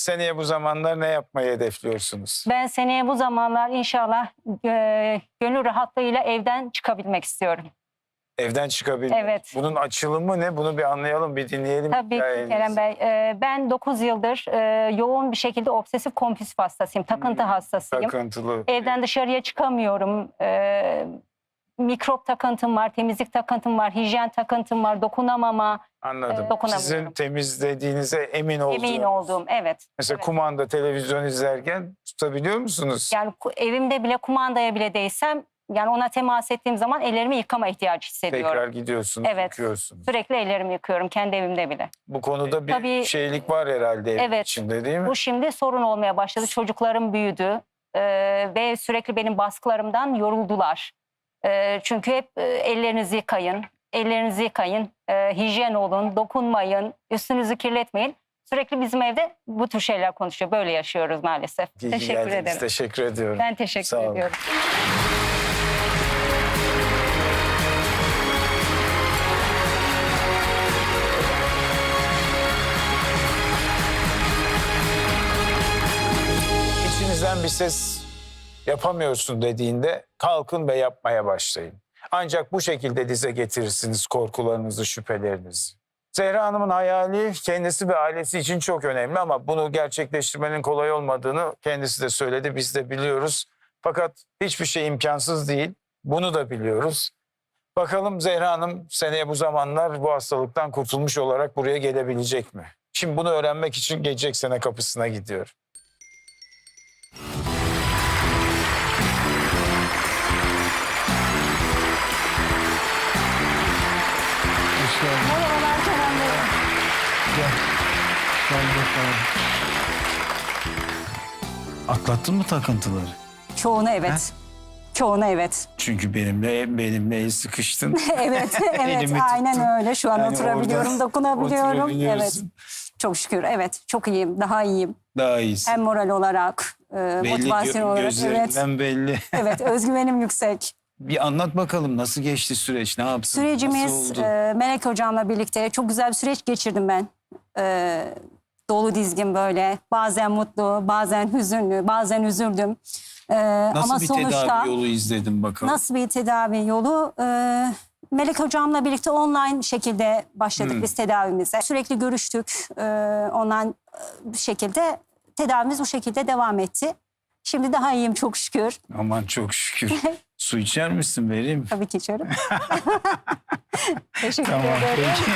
seneye bu zamanlar ne yapmayı hedefliyorsunuz? Ben seneye bu zamanlar inşallah e, gönül rahatlığıyla evden çıkabilmek istiyorum. Evden çıkabilmek. Evet. Bunun açılımı ne? Bunu bir anlayalım, bir dinleyelim. Tabii ki. Kerem Bey. e, ben 9 yıldır e, yoğun bir şekilde obsesif kompulsif hastasıyım. Takıntı Hmm, hastasıyım. Takıntılı. Evden dışarıya çıkamıyorum. E, mikrop takıntım var, temizlik takıntım var, hijyen takıntım var, dokunamama, Anladım. e, dokunamıyorum. Sizin temizlediğinize emin olduğunuz. emin olduğum. Evet. Mesela evet. kumanda televizyon izlerken tutabiliyor musunuz? Yani evimde bile kumandaya bile değsem yani ona temas ettiğim zaman ellerimi yıkama ihtiyacı hissediyorum. Tekrar gidiyorsunuz, Evet. yıkıyorsunuz. Sürekli ellerimi yıkıyorum kendi evimde bile. Bu konuda bir Tabii- şeylik var herhalde Evet. içinde değil mi? Bu şimdi sorun olmaya başladı. Çocuklarım büyüdü e, ve sürekli benim baskılarımdan yoruldular. E, çünkü hep e, ellerinizi yıkayın, ellerinizi yıkayın, e, hijyen olun, dokunmayın, üstünüzü kirletmeyin. Sürekli bizim evde bu tür şeyler konuşuyor. Böyle yaşıyoruz maalesef. İyi teşekkür geldiniz. ederim. Teşekkür ediyorum. Ben teşekkür Sağ olun. ediyorum. İçinizden bir ses yapamıyorsun dediğinde kalkın ve yapmaya başlayın. Ancak bu şekilde dize getirirsiniz korkularınızı, şüphelerinizi. Zehra Hanım'ın hayali kendisi ve ailesi için çok önemli ama bunu gerçekleştirmenin kolay olmadığını kendisi de söyledi. Biz de biliyoruz. Fakat hiçbir şey imkansız değil. Bunu da biliyoruz. Bakalım Zehra Hanım seneye bu zamanlar bu hastalıktan kurtulmuş olarak buraya gelebilecek mi? Şimdi bunu öğrenmek için gelecek sene kapısına gidiyor. Gel. Gel bakalım. Atlattın mı takıntıları? Çoğunu evet. Çoğunu evet. Çünkü benimle benimle el sıkıştın. evet, evet Elimi aynen tuttun. öyle. Şu an Yani oturabiliyorum, orada dokunabiliyorum. Evet. oturabiliyorsun. Çok şükür. Evet, çok iyiyim. Daha iyiyim. Daha iyisin. Hem moral olarak, e, belli motivasyon gö- olarak. Evet. gözlerinden belli. Evet, özgüvenim yüksek. Bir anlat bakalım nasıl geçti süreç, ne yaptın? Sürecimiz nasıl oldu? e, Melek hocamla birlikte çok güzel bir süreç geçirdim ben. E, dolu dizgin böyle. Bazen mutlu, bazen hüzünlü, bazen üzüldüm. E, nasıl ama bir sonuçta tedavi yolu izledin bakalım? nasıl bir tedavi yolu? E, Melek hocamla birlikte online şekilde başladık Hmm. biz tedavimize. Sürekli görüştük. E, online şekilde tedavimiz bu şekilde devam etti. Şimdi daha iyiyim çok şükür. Aman çok şükür. Su içer misin vereyim? Tabii ki içerim. Teşekkür Tamam ederim. peki.